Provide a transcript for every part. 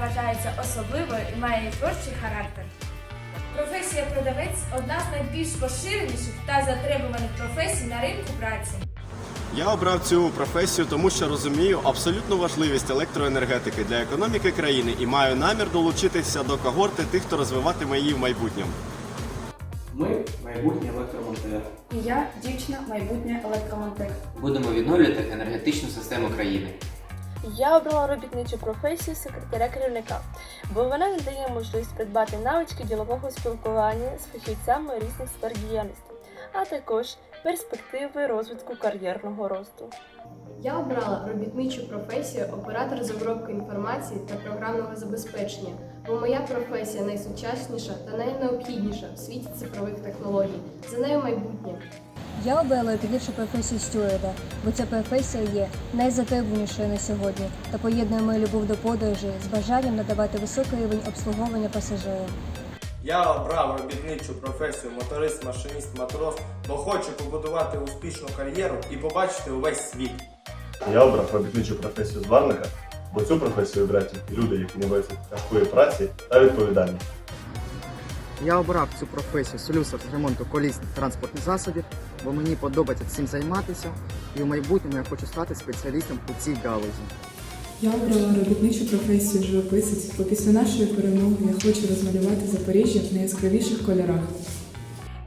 вважається особливою і має творчий характер. Професія продавець одна з найбільш поширеніших та затребуваних професій на ринку праці. Я обрав цю професію, тому що розумію абсолютну важливість електроенергетики для економіки країни і маю намір долучитися до когорти тих, хто розвиватиме її в майбутньому. Ми майбутні електромонтери. І я дівчина, майбутня електромонтер. Будемо відновлювати енергетичну систему країни. Я обрала робітничу професію секретаря керівника, бо вона надає можливість придбати навички ділового спілкування з фахівцями різних сфер діяльності, а також перспективи розвитку кар'єрного росту. Я обрала робітничу професію оператор з обробки інформації та програмного забезпечення, бо моя професія найсучасніша та найнеобхідніша в світі цифрових технологій. За нею майбутнє. Я обрала підвищу професію стюарда, бо ця професія є найзатребуванішою на сьогодні та поєднує мою любов до подорожей з бажанням надавати високий рівень обслуговування пасажирів. Я обрав робітничу професію моторист, машиніст, матрос, бо хочу побудувати успішну кар'єру і побачити увесь світ. Я обрав робітничу професію зварника, бо цю професію обирають люди, які не бояться тяжкої праці та відповідальності. Я обрав цю професію солюса з ремонту колісних транспортних засобів, бо мені подобається цим займатися, і в майбутньому я хочу стати спеціалістом у цій галузі. Я обрала робітничу професію живописець, бо після нашої перемоги я хочу розмалювати Запоріжжя в найяскравіших кольорах.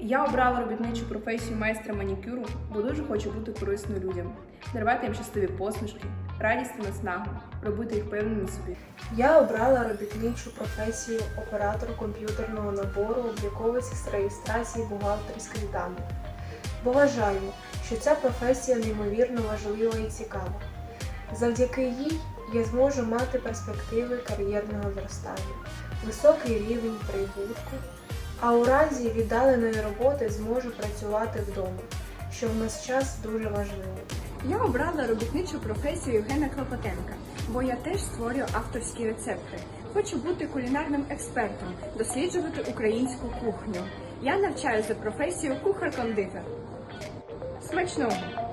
Я обрала робітничу професію майстра манікюру, бо дуже хочу бути корисною людям, дарувати їм щасливі посмішки, радість та наснагу, робити їх певними собі. Я обрала робітничу професію оператор комп'ютерного набору обліковиці з реєстрації бухгалтерських даних, бо вважаю, що ця професія неймовірно важлива і цікава. Завдяки їй я зможу мати перспективи кар'єрного зростання, високий рівень прибутку, а у разі віддаленої роботи зможу працювати вдома, що в нас час дуже важливо. Я обрала робітничу професію Євгена Клопотенка, бо я теж створюю авторські рецепти. Хочу бути кулінарним експертом, досліджувати українську кухню. Я навчаю за професією кухар-кондитер. Смачного!